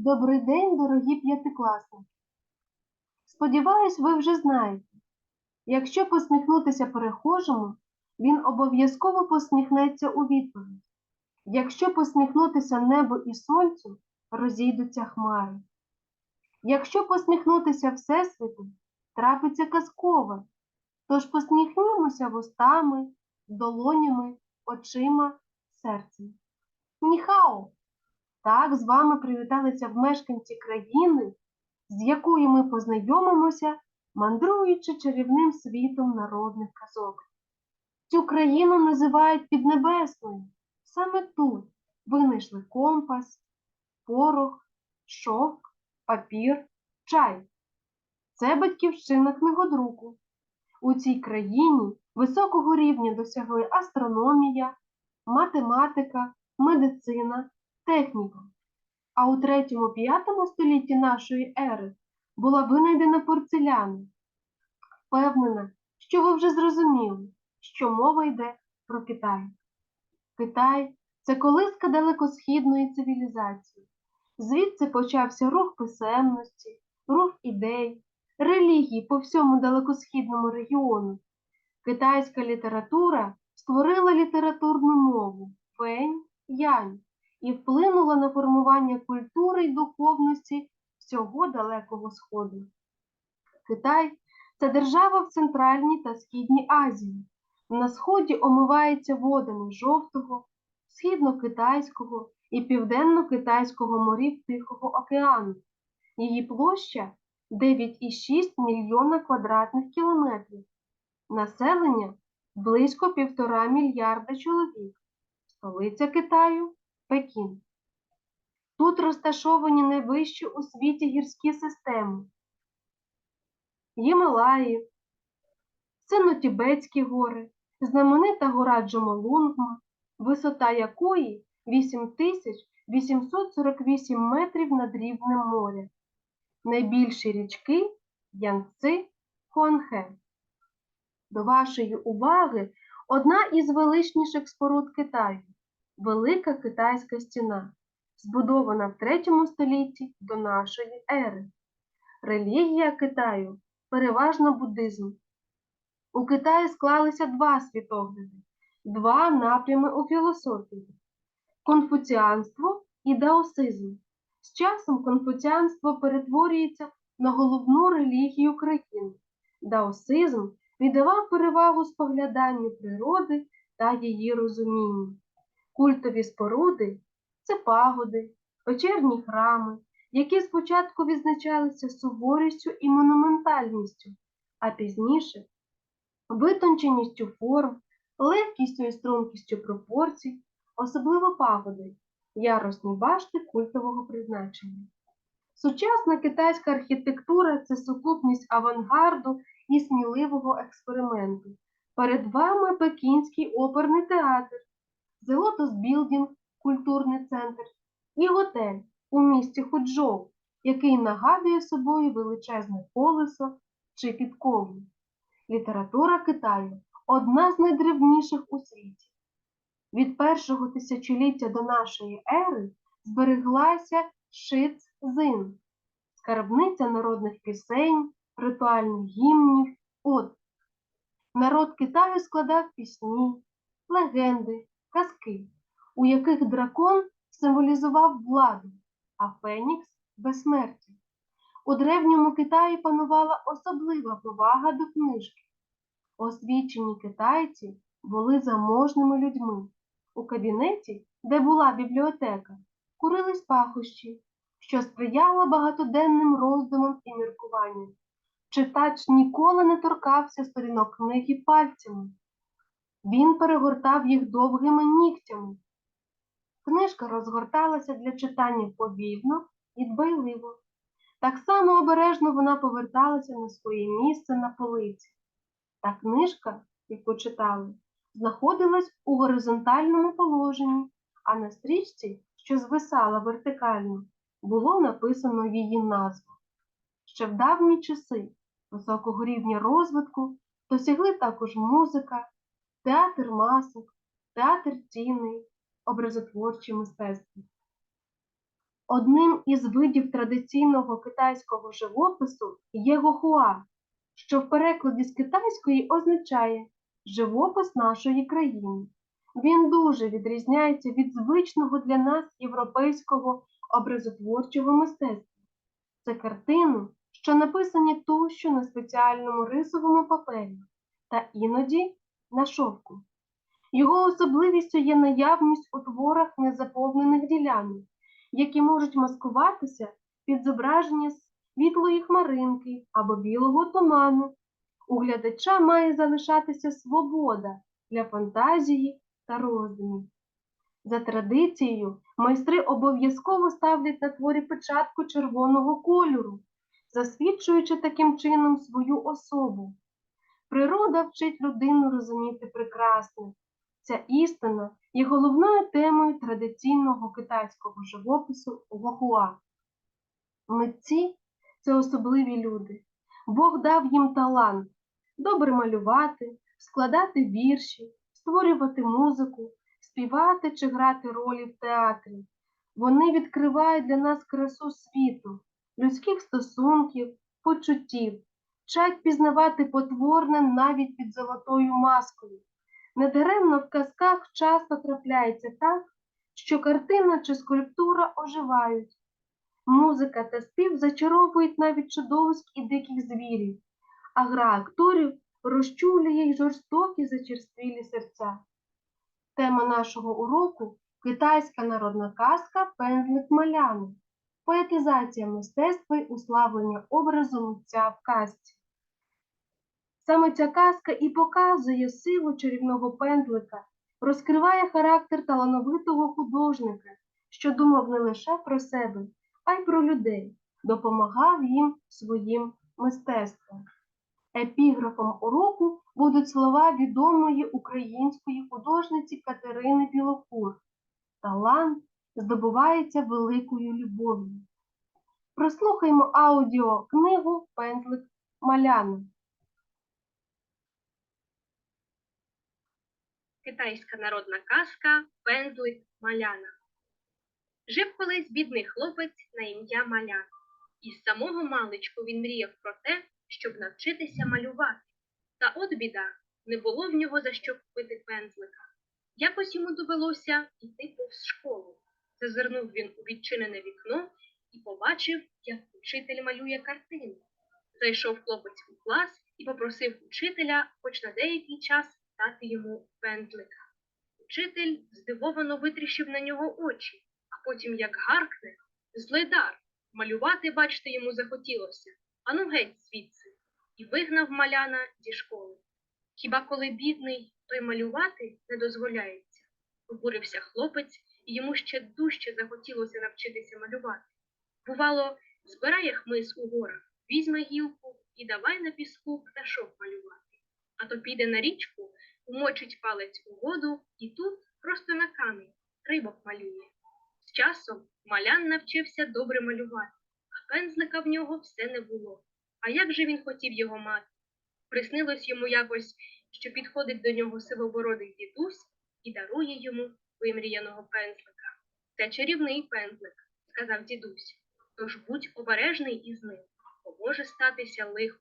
Добрий день, дорогі п'ятикласники. Сподіваюсь, ви вже знаєте, якщо посміхнутися перехожому, він обов'язково посміхнеться у відповідь. Якщо посміхнутися небу і сонцю, розійдуться хмари. Якщо посміхнутися Всесвіту, трапиться казкове. Тож посміхнімося вустами, долонями, очима, серцем. Ніхао! Так з вами привіталися в мешканці країни, з якою ми познайомимося, мандруючи чарівним світом народних казок. Цю країну називають Піднебесною. Саме тут винайшли компас, порох, шовк, папір, чай. Це батьківщина книгодруку. У цій країні високого рівня досягли астрономія, математика, медицина, техніка. А у 3-5 столітті нашої ери була винайдена порцеляна. Впевнена, що ви вже зрозуміли, що мова йде про Китай. Китай це колиска далекосхідної цивілізації. Звідси почався рух писемності, рух ідей, релігій по всьому далекосхідному регіону. Китайська література створила літературну мову фень, янь і вплинула на формування культури й духовності всього Далекого Сходу. Китай це держава в Центральній та Східній Азії. На сході омивається водами Жовтого, Східно-Китайського і Південно-Китайського морів Тихого океану. Її площа 9,6 мільйона квадратних кілометрів. Населення близько півтора мільярда чоловік. Столиця Китаю Пекін. Тут розташовані найвищі у світі гірські системи. Гімалаї, Сино-Тібетські гори, знаменита гора Джомолунгма, висота якої 8848 метрів над рівнем моря. Найбільші річки Янци, Хуанхе. До вашої уваги одна із величніших споруд Китаю Велика Китайська стіна, збудована в 3 столітті до нашої ери. Релігія Китаю переважно буддизм. У Китаї склалися два світогляди, два напрями у філософії конфуціанство і даосизм. З часом конфуціанство перетворюється на головну релігію країни. Даосизм віддавав перевагу спогляданню природи та її розумінню. Культові споруди це пагоди, вечірні храми, які спочатку відзначалися суворістю і монументальністю, а пізніше витонченістю форм, легкістю і стрункістю пропорцій, особливо пагоди, ярусні башти культового призначення. Сучасна китайська архітектура це сукупність авангарду і сміливого експерименту. Перед вами Пекінський оперний театр, Lotus Building – культурний центр і готель у місті Худжоу, який нагадує собою величезне колесо чи підкову. Література Китаю одна з найдревніших у світі. Від першого тисячоліття до нашої ери збереглася Шиц Зин, скарбниця народних пісень, ритуальних гімнів, от. Народ Китаю складав пісні, легенди, казки, у яких дракон символізував владу, а Фенікс безсмертя. У древньому Китаї панувала особлива повага до книжки. Освічені китайці були заможними людьми. У кабінеті, де була бібліотека, курились пахощі, що сприяло багатоденним роздумам і міркуванням. Читач ніколи не торкався сторінок книги пальцями. Він перегортав їх довгими нігтями. Книжка розгорталася для читання повільно і дбайливо. Так само обережно вона поверталася на своє місце на полиці. Та книжка, яку читали, знаходилась у горизонтальному положенні, а на стрічці, що звисала вертикально, було написано її назву. Ще в давні часи високого рівня розвитку досягли також музика, театр масок, театр тіней, образотворче мистецтво. Одним із видів традиційного китайського живопису є гохуа, що в перекладі з китайської означає живопис нашої країни. Він дуже відрізняється від звичного для нас європейського образотворчого мистецтва. Це картини, що написані товщу на спеціальному рисовому папері та іноді на шовку. Його особливістю є наявність у творах незаповнених ділянок, які можуть маскуватися під зображення світлої хмаринки або білого туману. У глядача має залишатися свобода для фантазії та роздумів. За традицією, майстри обов'язково ставлять на творі печатку червоного кольору, засвідчуючи таким чином свою особу. Природа вчить людину розуміти прекрасне. Ця істина є головною темою традиційного китайського живопису Гохуа. Митці це особливі люди. Бог дав їм талант добре малювати, складати вірші, створювати музику, співати чи грати ролі в театрі. Вони відкривають для нас красу світу, людських стосунків, почуттів, вчать пізнавати потворне навіть під золотою маскою. Недаремно в казках часто трапляється так, що картина чи скульптура оживають. Музика та спів зачаровують навіть чудовиськ і диких звірів, а гра акторів розчулює й жорстокі зачерствілі серця. Тема нашого уроку китайська народна казка Пензлик Маляни, поетизація мистецтва й уславлення образу митця в казці. Саме ця казка і показує силу чарівного пензлика, розкриває характер талановитого художника, що думав не лише про себе, а й про людей, допомагав їм своїм мистецтвом. Епіграфом уроку будуть слова відомої української художниці Катерини Білокур. Талант здобувається великою любов'ю. Прослухаймо аудіокнигу Пензлик Маляни. Китайська народна казка Пензлик Маляна. Жив колись бідний хлопець на ім'я Малян. І з самого маличку він мріяв про те, щоб навчитися малювати. Та от біда, не було в нього за що купити пензлика. Якось йому довелося йти повз школу. Зазирнув він у відчинене вікно і побачив, як учитель малює картину. Зайшов хлопець у клас і попросив учителя хоч на деякий час дати йому пензлика. Учитель здивовано витріщив на нього очі, а потім, як гаркне, злидар, малювати, бачте, йому захотілося, ану геть звідси, і вигнав маляна зі школи. Хіба коли бідний, то й малювати не дозволяється? Обурився хлопець, і йому ще дужче захотілося навчитися малювати. Бувало, збирає хмиз у горах, візьме гілку і давай на піску пташок малювати. А то піде на річку, умочить палець у воду і тут, просто на камінь, рибок малює. З часом малян навчився добре малювати, а пензлика в нього все не було. А як же він хотів його мати? Приснилось йому якось, що підходить до нього сивобородий дідусь і дарує йому вимріяного пензлика. Це чарівний пензлик, сказав дідусь. Тож будь обережний із ним, бо може статися лихо.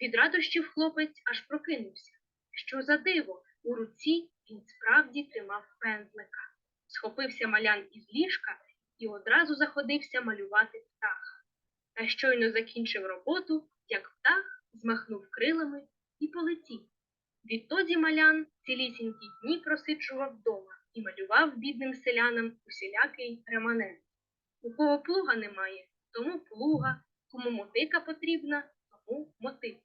Від радощів хлопець аж прокинувся. Що за диво, у руці він справді тримав пензлика. Схопився малян із ліжка і одразу заходився малювати птаха. Та щойно закінчив роботу, як птах змахнув крилами і полетів. Відтоді малян цілісінькі дні просиджував вдома і малював бідним селянам усілякий реманент. У кого плуга немає, тому плуга, кому мотика потрібна, тому мотик.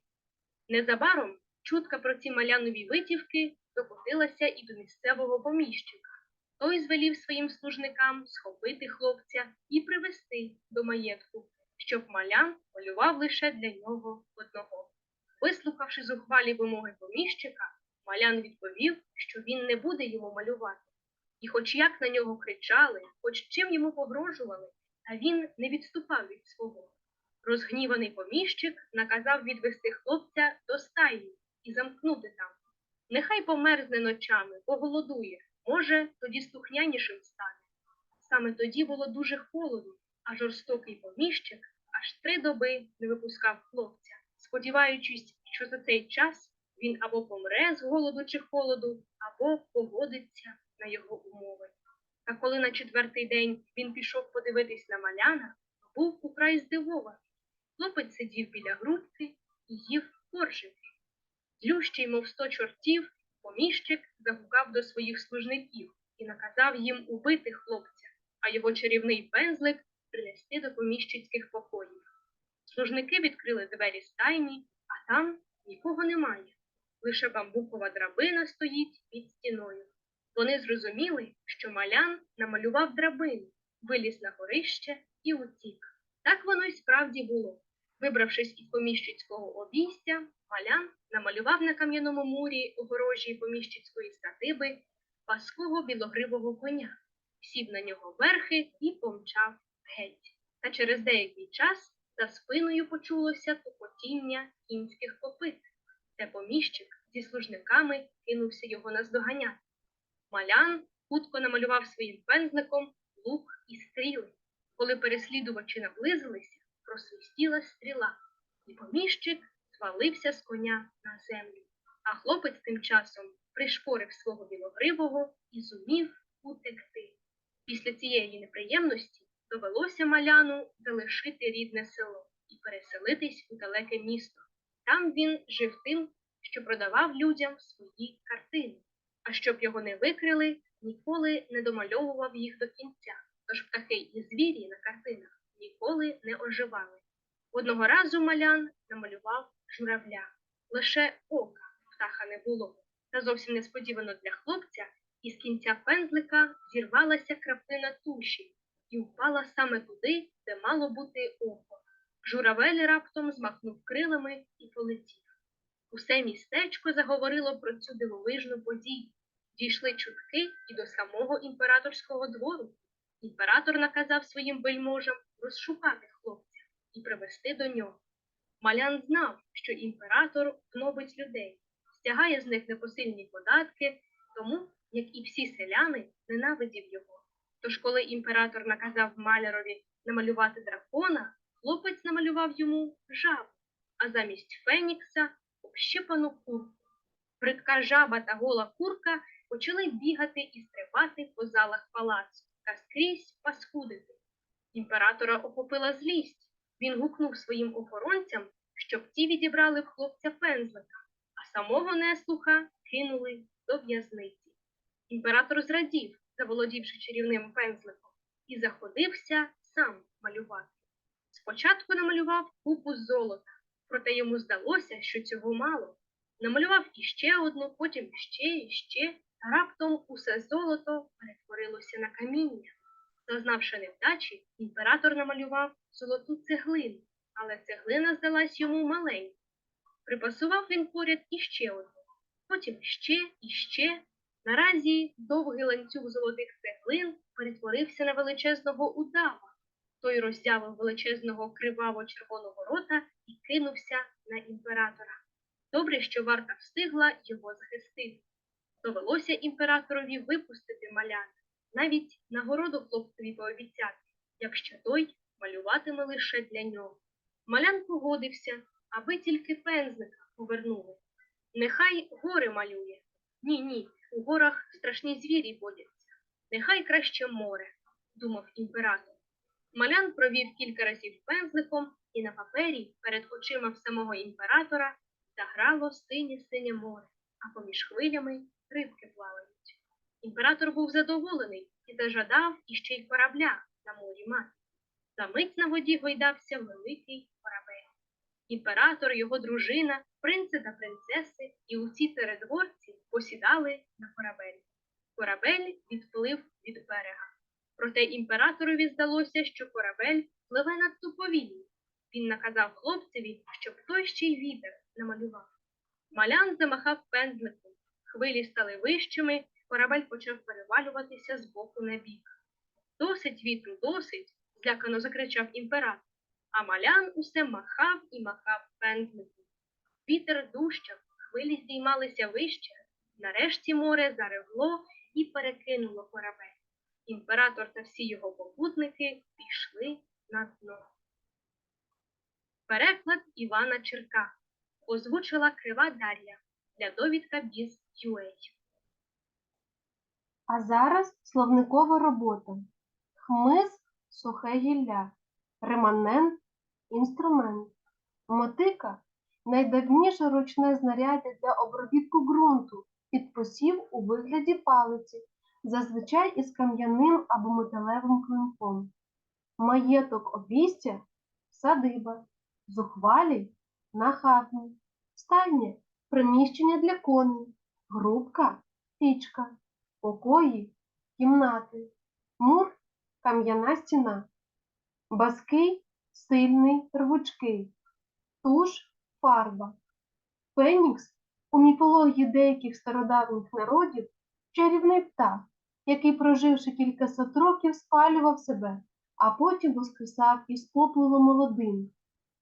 Незабаром чутка про ці малянові витівки докотилася і до місцевого поміщика. Той звелів своїм служникам схопити хлопця і привезти до маєтку, щоб малян малював лише для нього одного. Вислухавши зухвалі вимоги поміщика, малян відповів, що він не буде йому малювати. І хоч як на нього кричали, хоч чим йому погрожували, та він не відступав від свого. Розгніваний поміщик наказав відвести хлопця до стайні і замкнути там. Нехай померзне ночами, поголодує, може, тоді слухнянішим стане. Саме тоді було дуже холодно, а жорстокий поміщик аж три доби не випускав хлопця, сподіваючись, що за цей час він або помре з голоду чи холоду, або погодиться на його умови. Та коли на четвертий день він пішов подивитись на маляна, був украй здивований. Хлопець сидів біля грудки і їв коржики. Злющий, мов сто чортів, поміщик загукав до своїх служників і наказав їм убити хлопця, а його чарівний пензлик принести до поміщицьких покоїв. Служники відкрили двері стайні, а там нікого немає. Лише бамбукова драбина стоїть під стіною. Вони зрозуміли, що малян намалював драбину, виліз на горище і утік. Так воно й справді було. Вибравшись із поміщицького обійстя, малян намалював на кам'яному мурі огорожі поміщицької садиби паского білогривого коня, сів на нього верхи і помчав геть. Та через деякий час за спиною почулося тупотіння кінських копит, де поміщик зі служниками кинувся його наздоганяти. Малян хутко намалював своїм пензликом лук і стріли. Коли переслідувачі наблизилися, просвистіла стріла, і поміщик звалився з коня на землю. А хлопець тим часом пришпорив свого білогривого і зумів утекти. Після цієї неприємності довелося маляну залишити рідне село і переселитись у далеке місто. Там він жив тим, що продавав людям свої картини, а щоб його не викрили, ніколи не домальовував їх до кінця, тож птахи і звірі ніколи. Одного разу малян намалював журавля. Лише ока птаха не було. Та зовсім несподівано для хлопця із кінця пензлика зірвалася краплина туші і впала саме туди, де мало бути око. Журавель раптом змахнув крилами і полетів. Усе містечко заговорило про цю дивовижну подію. Дійшли чутки і до самого імператорського двору. Імператор наказав своїм вельможам розшукати і привести до нього. Малян знав, що імператор гнобить людей, стягає з них непосильні податки, тому, як і всі селяни, ненавидів його. Тож, коли імператор наказав малярові намалювати дракона, хлопець намалював йому жабу, а замість фенікса общипану курку. Бридка жаба та гола курка почали бігати і стрибати по залах палацу та скрізь паскудити. Імператора охопила злість. Він гукнув своїм охоронцям, щоб ті відібрали в хлопця пензлика, а самого неслуха кинули до в'язниці. Імператор зрадів, заволодівши чарівним пензликом, і заходився сам малювати. Спочатку намалював купу золота, проте йому здалося, що цього мало. Намалював іще одну, потім ще і ще, та раптом усе золото перетворилося на каміння. Зазнавши невдачі, імператор намалював золоту цеглину, але цеглина здалась йому маленькою. Припасував він поряд іще одну, потім ще і ще. Наразі довгий ланцюг золотих цеглин перетворився на величезного удава. Той роззявив величезного криваво червоного рота і кинувся на імператора. Добре, що варта встигла його захистити. Довелося імператорові випустити маляна, навіть нагороду хлопцеві пообіцяти, якщо той малюватиме лише для нього. Малян погодився, аби тільки пензлика повернули. Нехай гори малює. Ні, ні, у горах страшні звірі водяться. Нехай краще море, думав імператор. Малян провів кілька разів пензликом, і на папері перед очима самого імператора заграло синє синє море, а поміж хвилями рибки плавають. Імператор був задоволений і зажадав іще й корабля на морі мати. За мить на воді гойдався великий корабель. Імператор, його дружина, принци та принцеси і усі царедворці посідали на корабель. Корабель відплив від берега. Проте імператорові здалося, що корабель пливе надто повільно. Він наказав хлопцеві, щоб той ще й вітер намалював. Малян замахав пензликом. Хвилі стали вищими, корабель почав перевалюватися з боку на бік. Досить вітру, досить, злякано закричав імператор. А малян усе махав і махав пензликом. Вітер дужчав, хвилі здіймалися вище. Нарешті море заревло і перекинуло корабель. Імператор та всі його попутники пішли на дно. Переклад Івана Черка. Озвучила Крива Дар'я для довідка біз UA. А зараз словникова робота. Хмиз сухе гілля, реманент інструмент. Мотика найдавніше ручне знаряддя для обробітку ґрунту під посів у вигляді палиці, зазвичай із кам'яним або металевим клинком. Маєток обійстя садиба, зухвалій нахабні, стайня приміщення для коней, грубка пічка, покої кімнати, мур кам'яна стіна, баский сильний рвучкий, туш фарба. Фенікс у міфології деяких стародавніх народів чарівний птах, який, проживши кількасот років, спалював себе, а потім воскресав із попелу молодим,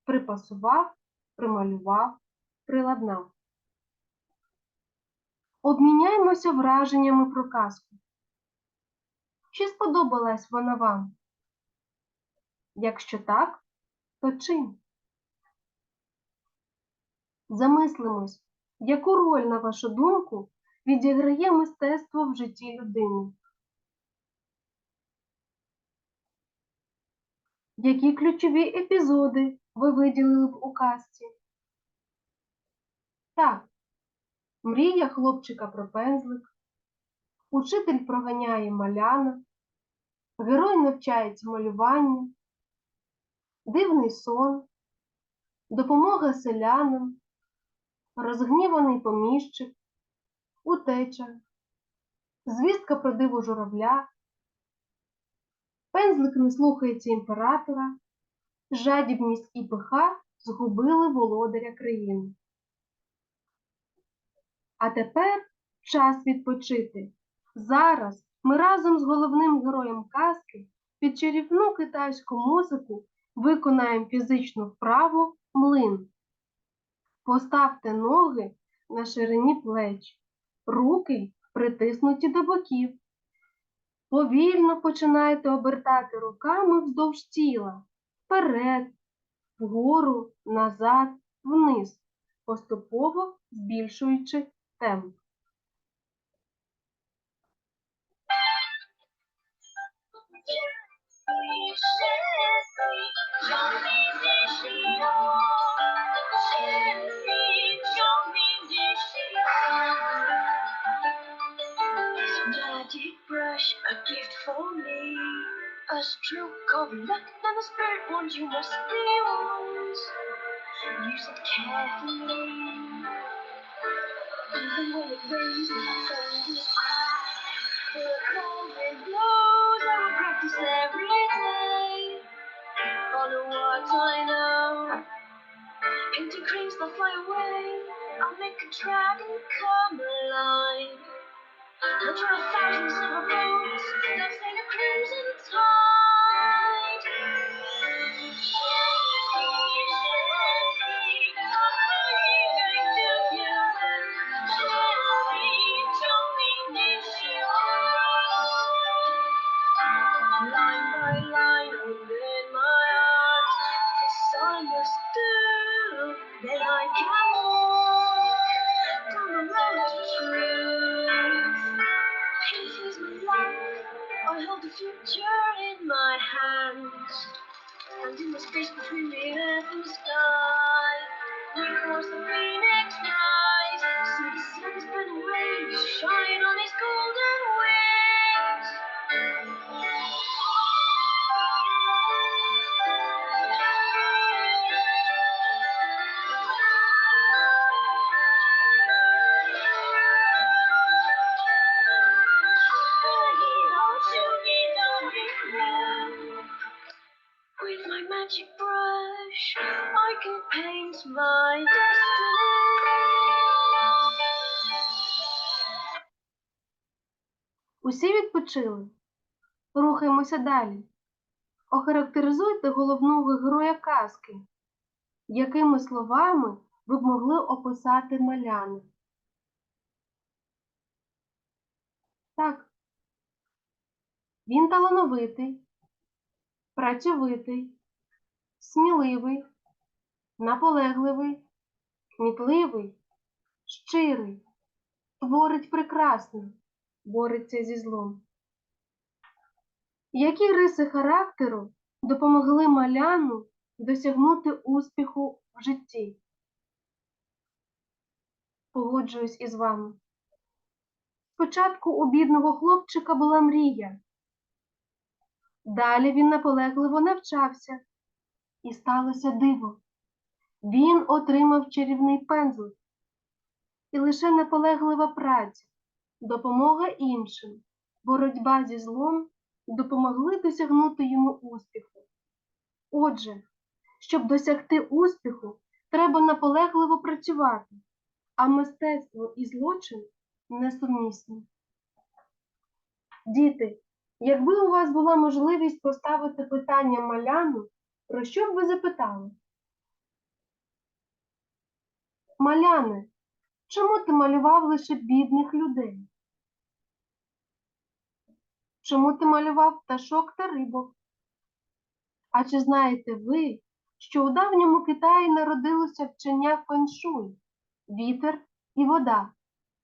припасував, прималював, приладнав. Обміняємося враженнями про казку. Чи сподобалась вона вам? Якщо так, то чим? Замислимось, яку роль, на вашу думку, відіграє мистецтво в житті людини? Які ключові епізоди ви виділили б у казці? Так, мрія хлопчика про пензлик, учитель проганяє маляна, герой навчається малюванню, дивний сон, допомога селянам, розгніваний поміщик, утеча, звістка про диво журавля, пензлик не слухається імператора, жадібність і пиха згубили володаря країни. А тепер час відпочити. Зараз ми разом з головним героєм казки під чарівну китайську музику виконаємо фізичну вправу млин. Поставте ноги на ширині плеч, руки притиснуті до боків. Повільно починайте обертати руками вздовж тіла, вперед, вгору, назад, вниз, поступово збільшуючи темп. Magic brush, a gift for me. A stroke of luck, and the spirit warns you must be wise. Use it carefully. Even when the cold wind blows, I practice every day. Follow what I know. Painting cranes that fly away. I'll make a dragon come alive. Draw a thousand silver boats that sail a crimson tide. It paint my destiny. Усі відпочили. Рухаємося далі. Охарактеризуйте головного героя казки. Якими словами ви б могли описати маляни? Так. Він талановитий, працьовитий, сміливий, наполегливий, кмітливий, щирий, творить прекрасне, бореться зі злом. Які риси характеру допомогли маляну досягнути успіху в житті? Погоджуюсь із вами. Спочатку у бідного хлопчика була мрія. Далі він наполегливо навчався, і сталося диво. Він отримав чарівний пензлик. І лише наполеглива праця, допомога іншим, боротьба зі злом допомогли досягнути йому успіху. Отже, щоб досягти успіху, треба наполегливо працювати, а мистецтво і злочин несумісні. Діти, якби у вас була можливість поставити питання маляну, про що б ви запитали? Маляне, чому ти малював лише бідних людей? Чому ти малював пташок та рибок? А чи знаєте ви, що у давньому Китаї народилося вчення феншуй, вітер і вода?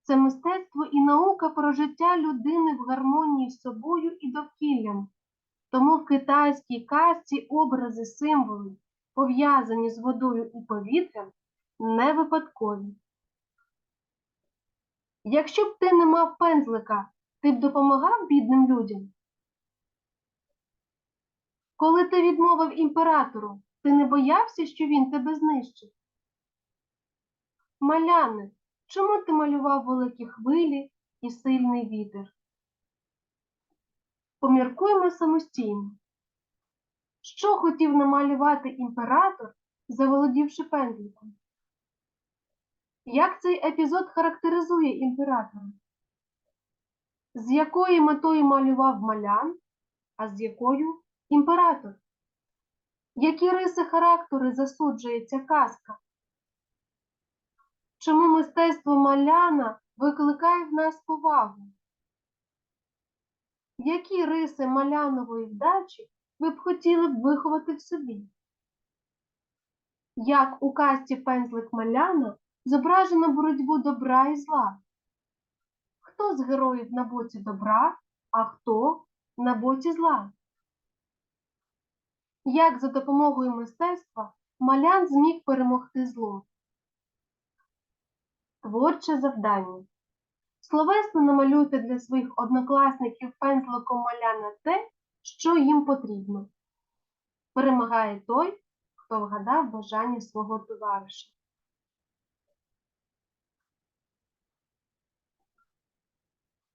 Це мистецтво і наука про життя людини в гармонії з собою і довкіллям. Тому в китайській казці образи, символи, пов'язані з водою і повітрям, не випадкові. Якщо б ти не мав пензлика, ти б допомагав бідним людям? Коли ти відмовив імператору, ти не боявся, що він тебе знищить? Маляне, чому ти малював великі хвилі і сильний вітер? Поміркуємо самостійно. Що хотів намалювати імператор, заволодівши пензликом? Як цей епізод характеризує імператора? З якою метою малював малян, а з якою імператор? Які риси характеру засуджує ця казка? Чому мистецтво маляна викликає в нас повагу? Які риси малянової вдачі ви б хотіли б виховати в собі? Як у казці пензлик маляна зображено боротьбу добра і зла? Хто з героїв на боці добра, а хто на боці зла? Як за допомогою мистецтва малян зміг перемогти зло? Творче завдання. Словесно намалюйте для своїх однокласників пензликом маляна те, що їм потрібно. Перемагає той, хто вгадав бажання свого товариша.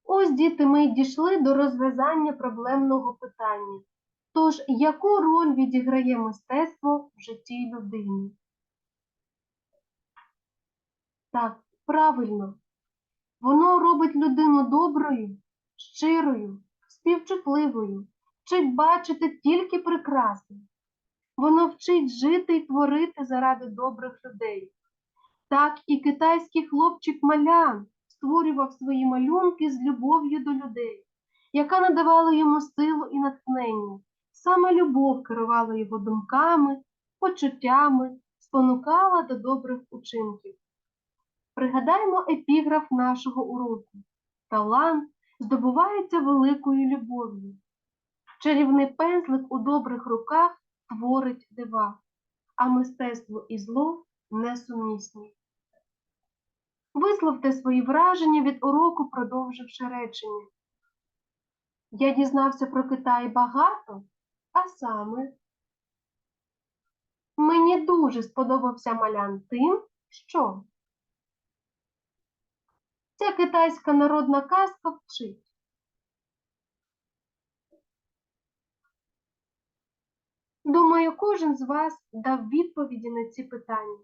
Ось, діти, ми й дійшли до розв'язання проблемного питання. Тож, яку роль відіграє мистецтво в житті людини? Так, правильно. Воно робить людину доброю, щирою, співчутливою, вчить бачити тільки прекрасне. Воно вчить жити і творити заради добрих людей. Так і китайський хлопчик Малян створював свої малюнки з любов'ю до людей, яка надавала йому силу і натхнення. Саме любов керувала його думками, почуттями, спонукала до добрих учинків. Пригадаймо епіграф нашого уроку. Талант здобувається великою любов'ю. Чарівний пензлик у добрих руках творить дива, а мистецтво і зло несумісні. Висловте свої враження від уроку, продовживши речення. Я дізнався про Китай багато, а саме. Мені дуже сподобався малян тим, що ця китайська народна казка вчить. Думаю, кожен з вас дав відповіді на ці питання.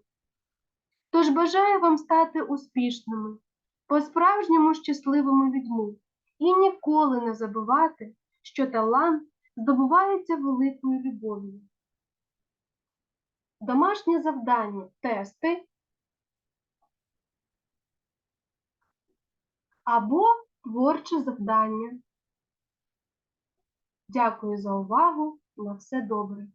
Тож бажаю вам стати успішними, по-справжньому щасливими людьми і ніколи не забувати, що талант здобувається великою любов'ю. Домашнє завдання тести або творче завдання. Дякую за увагу. На все добре.